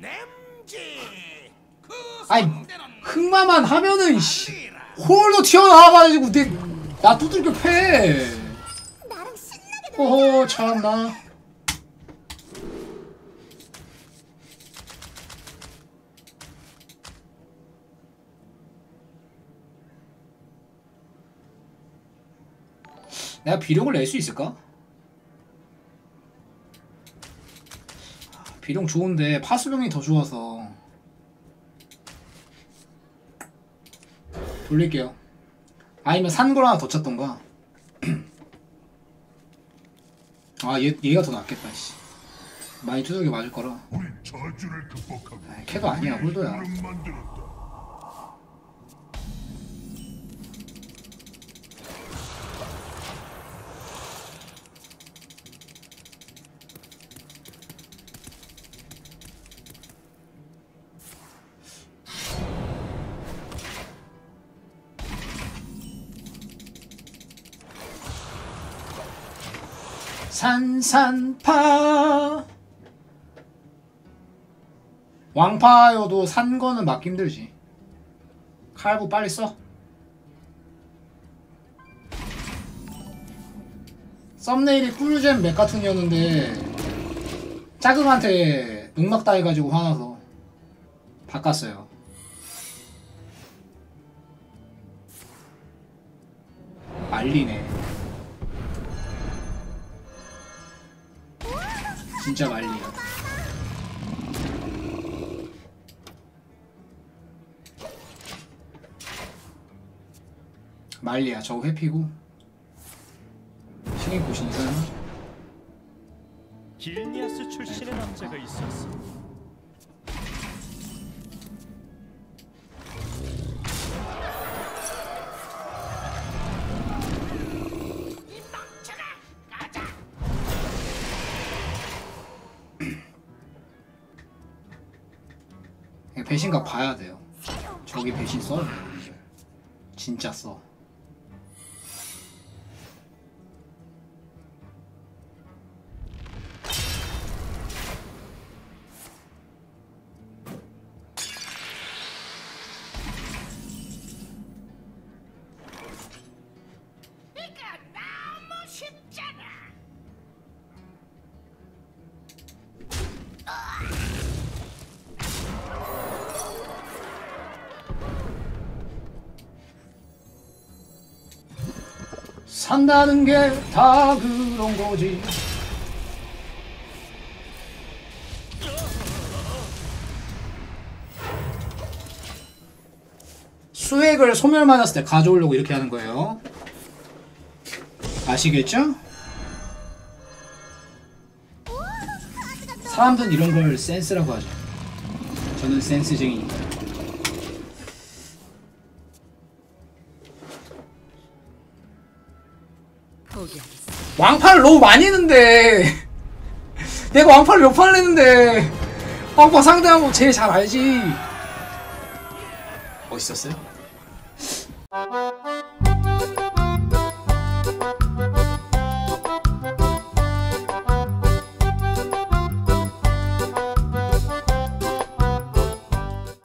냄지. 그 아니 흑마만 하면은 씨. 홀도 튀어나와가지고 내, 나 두들겨 패. 호호 참나 내가 비룡을 낼 수 있을까? 비룡 좋은데 파수병이 더 좋아서. 돌릴게요. 아니면 산걸 하나 더 쳤던가 아 얘, 얘가 더 낫겠다 씨. 많이 두들겨 맞을 거라. 아이, 걔도 아니야 홀도야 산산파. 왕파여도 산 거는 막기 힘들지. 칼부 빨리 써. 썸네일이 꿀잼 메카툰이었는데 짜금한테 농락다 해가지고 화나서 바꿨어요. 말리네 진짜 말리야. 말리야. 저거 회피고. 신의 고신이가 길니아스 출신의 남자가 있었어. 배신각 봐야 돼요. 저기 배신 써요 진짜 써 산다는 게 다 그런 거지. 수액을 소멸 맞았을 때 가져오려고 이렇게 하는 거예요. 아시겠죠? 사람들은 이런 걸 센스라고 하죠. 저는 센스쟁이니까 왕판을 너무 많이 했는데. 내가 왕판을 몇 판을 했는데. 왕판 상대하는 거 제일 잘 알지. 멋있었어요?